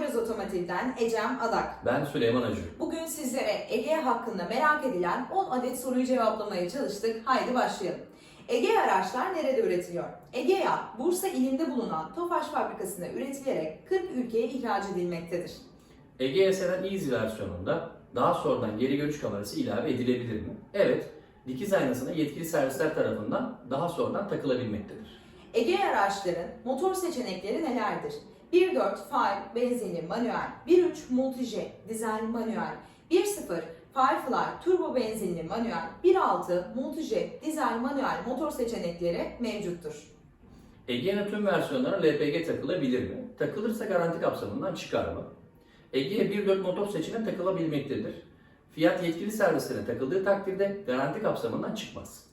Poyraz Otomotiv'den Ecem Adak. Ben Süleyman Acı. Bugün sizlere Ege hakkında merak edilen 10 adet soruyu cevaplamaya çalıştık. Haydi başlayalım. Ege araçlar nerede üretiliyor? Egea, Bursa ilinde bulunan Tofaş fabrikasında üretilerek 40 ülkeye ihraç edilmektedir. Egea Sedan Easy versiyonunda daha sonradan geri görüş kamerası ilave edilebilir mi? Evet, dikiz aynasına yetkili servisler tarafından daha sonradan takılabilmektedir. Ege araçların motor seçenekleri nelerdir? 1.4 Fire benzinli manuel, 1.3 Multijet dizel manuel, 1.0 Firefly turbo benzinli manuel, 1.6 Multijet dizel manuel motor seçenekleri mevcuttur. Egea'nın tüm versiyonlarına LPG takılabilir mi? Takılırsa garanti kapsamından çıkar mı? Egea 1.4 motor seçeneğine takılabilmektedir. Fiyat yetkili servislerine takıldığı takdirde garanti kapsamından çıkmaz.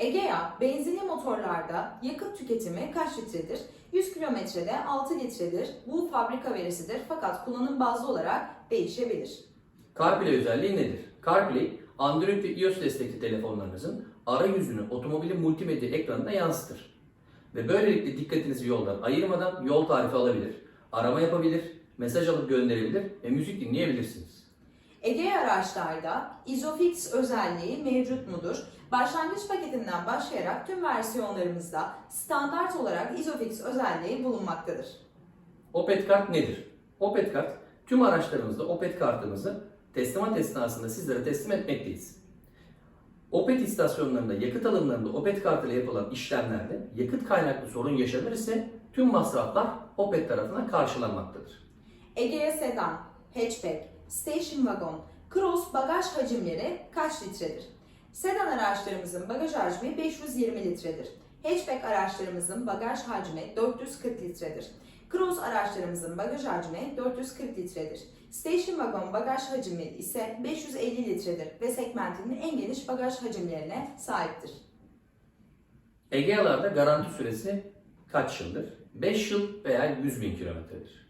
Egea benzinli motorlarda yakıt tüketimi kaç litredir? 100 kilometrede 6 litredir. Bu fabrika verisidir fakat kullanım bazlı olarak değişebilir. CarPlay özelliği nedir? CarPlay, Android ve iOS destekli telefonlarınızın arayüzünü otomobilin multimedya ekranına yansıtır. Ve böylelikle dikkatinizi yoldan ayırmadan yol tarifi alabilir, arama yapabilir, mesaj alıp gönderebilir ve müzik dinleyebilirsiniz. Ege araçlarda Isofix özelliği mevcut mudur? Başlangıç paketinden başlayarak tüm versiyonlarımızda standart olarak Isofix özelliği bulunmaktadır. Opet kart nedir? Opet kart, tüm araçlarımızda Opet kartımızı teslimat esnasında sizlere teslim etmekteyiz. Opet istasyonlarında, yakıt alımlarında Opet kartıyla yapılan işlemlerde yakıt kaynaklı sorun yaşanır ise tüm masraflar Opet tarafından karşılanmaktadır. Egea sedan, hatchback, station wagon, cross bagaj hacimleri kaç litredir? Sedan araçlarımızın bagaj hacmi 520 litredir. Hatchback araçlarımızın bagaj hacmi 440 litredir. Cross araçlarımızın bagaj hacmi 440 litredir. Station wagon bagaj hacmi ise 550 litredir ve segmentinin en geniş bagaj hacimlerine sahiptir. Egea'larda garanti süresi kaç yıldır? 5 yıl veya 100 bin kilometredir.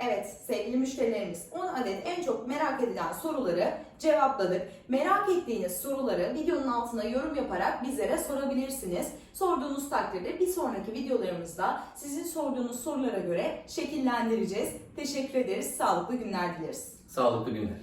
Evet sevgili müşterilerimiz 10 adet en çok merak edilen soruları cevapladık. Merak ettiğiniz soruları videonun altına yorum yaparak bizlere sorabilirsiniz. Sorduğunuz takdirde bir sonraki videolarımızda sizin sorduğunuz sorulara göre şekillendireceğiz. Teşekkür ederiz. Sağlıklı günler dileriz. Sağlıklı günler.